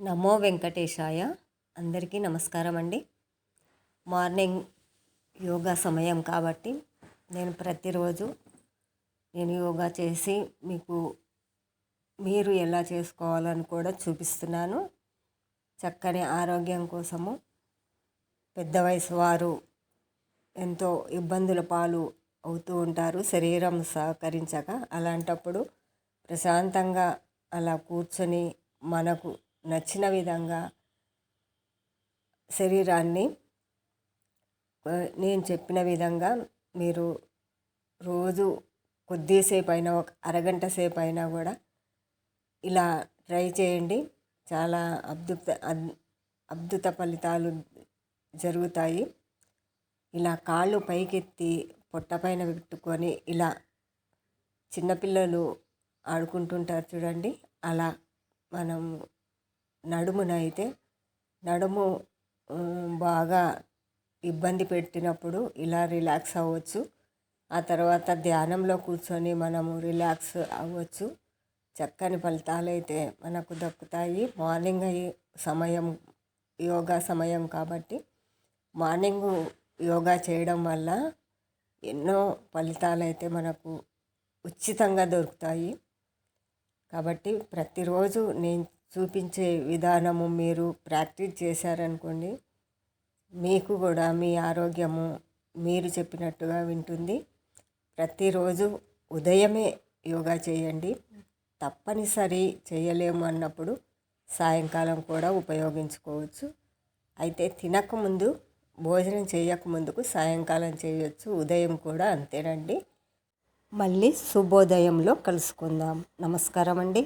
నమో వెంకటేశాయ. అందరికీ నమస్కారం అండి. మార్నింగ్ యోగా సమయం కాబట్టి నేను ప్రతిరోజు నేను యోగా చేసి మీకు మీరు ఎలా చేసుకోవాలని కూడా చూపిస్తున్నాను. చక్కని ఆరోగ్యం కోసము పెద్ద వయసు వారు ఎంతో ఇబ్బందుల పాలు అవుతూ ఉంటారు. శరీరం సహకరించక అలాంటప్పుడు ప్రశాంతంగా అలా కూర్చొని మనకు నచ్చిన విధంగా శరీరాన్ని నేను చెప్పిన విధంగా మీరు రోజు కొద్దిసేపు అయినా ఒక అరగంట సేపు అయినా కూడా ఇలా ట్రై చేయండి. చాలా అద్భుత అద్- అద్భుత ఫలితాలు జరుగుతాయి. ఇలా కాళ్ళు పైకెత్తి పొట్టపైన పెట్టుకొని ఇలా చిన్నపిల్లలు ఆడుకుంటుంటారు చూడండి. అలా మనం నడుమునైతే నడుము బాగా ఇబ్బంది పెట్టినప్పుడు ఇలా రిలాక్స్ అవ్వచ్చు. ఆ తర్వాత ధ్యానంలో కూర్చొని మనము రిలాక్స్ అవ్వచ్చు. చక్కని ఫలితాలు అయితే మనకు దక్కుతాయి. మార్నింగ్ సమయం యోగా సమయం కాబట్టి మార్నింగ్ యోగా చేయడం వల్ల ఎన్నో ఫలితాలు అయితే మనకు ఉచితంగా దొరుకుతాయి. కాబట్టి ప్రతిరోజు నేను చూపించే విధానము మీరు ప్రాక్టీస్ చేశారనుకోండి మీకు కూడా మీ ఆరోగ్యము మీరు చెప్పినట్టుగా వింటుంది. ప్రతిరోజు ఉదయమే యోగా చేయండి. తప్పనిసరి చేయలేము అన్నప్పుడు సాయంకాలం కూడా ఉపయోగించుకోవచ్చు. అయితే తినకముందు భోజనం చేయకముందుకు సాయంకాలం చేయొచ్చు ఉదయం కూడా అంతేనండి. మళ్ళీ శుభోదయంలో కలుసుకుందాం. నమస్కారం అండి